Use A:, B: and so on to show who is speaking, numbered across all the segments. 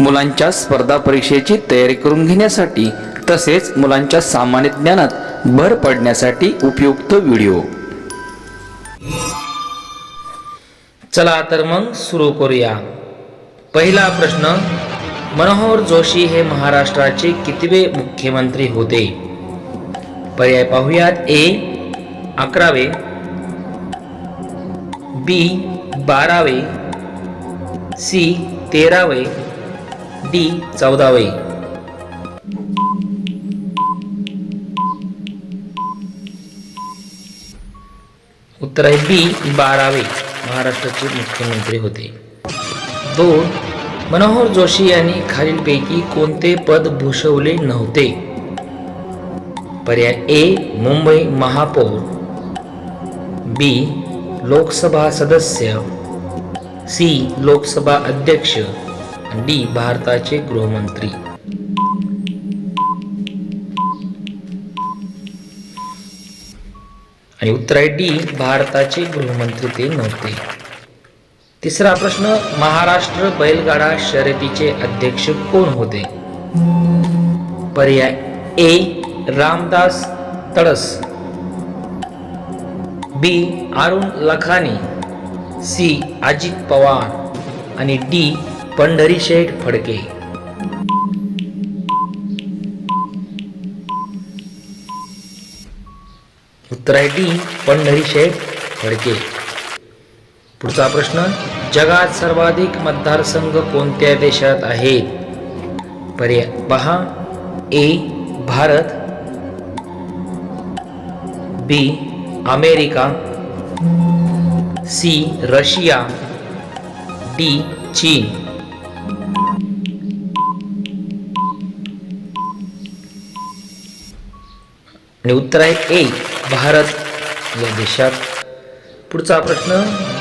A: मुलांच्या स्पर्धा परीक्षेची तयारी करून घेण्यासाठी तसेच मुलांच्या सामान्य ज्ञानात भर पडण्यासाठी उपयुक्त व्हिडिओ.
B: चला तर मग सुरू करूया. पहिला प्रश्न मनोहर जोशी हे महाराष्ट्राचे कितवे मुख्यमंत्री होते? पर्याय पाहूयात. ए अकरावे. बी बारावे. सी तेरावे. डी चौदावे. उत्तर आहे बी बारावे. महाराष्ट्राचे मुख्यमंत्री होते. दोन मनोहर जोशी यांनी खालीलपैकी कोणते पद भूषवले नव्हते? पर्याय ए मुंबई महापौर. बी लोकसभा सदस्य. सी लोकसभा अध्यक्ष. डी भारताचे गृहमंत्री. आणि उत्तर आहे डी भारताचे गृहमंत्री ते नव्हते. तिसरा प्रश्न महाराष्ट्र बैलगाडा शर्यतीचे अध्यक्ष कोण होते? पर्याय A Ramdas Tadas. B Arun Lakhani. C Ajit Pawar. आणि डी पंढरीशेठ फडके. उत्तर आहे डी पंढरीशेठ फडके. पुढचा प्रश्न जगात सर्वाधिक मतदारसंघ कोणत्या देशात आहेत? पर्याय पहा. A Bharat. B America. C Russia. D चीन. आणि उत्तर आहे ए भारत. या देशात पुढचा प्रश्न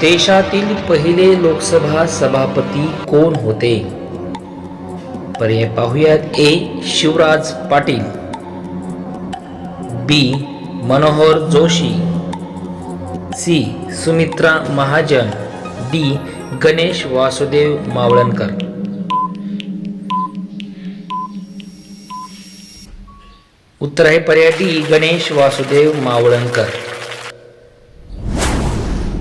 B: देशातील पहिले लोकसभा सभापती कोण होते? पर्याय पाहूयात A Shivraj Patil. B Manohar Joshi. C Sumitra Mahajan. D Ganesh Vasudev Mavalankar. उत्तर आहे पर्याय डी गणेश वासुदेव मावळणकर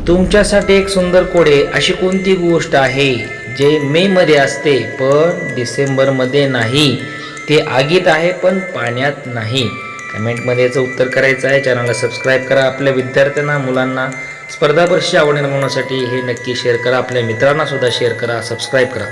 B: तुमच्यासाठी एक सुंदर कोडे अशी कोणती गोष्ट आहे जे मे मध्ये असते पण डिसेंबरमध्ये नाही? ते आगीत आहे पण पाण्यात नाही. कमेंटमध्ये याचं उत्तर करायचं आहे. चॅनलला सबस्क्राईब करा आपल्या विद्यार्थ्यांना मुलांना. स्पर्धा परीक्षा आवड निर्माणासाठी हे नक्की शेअर करा. आपल्या मित्रांना सुद्धा शेअर करा सबस्क्राईब करा.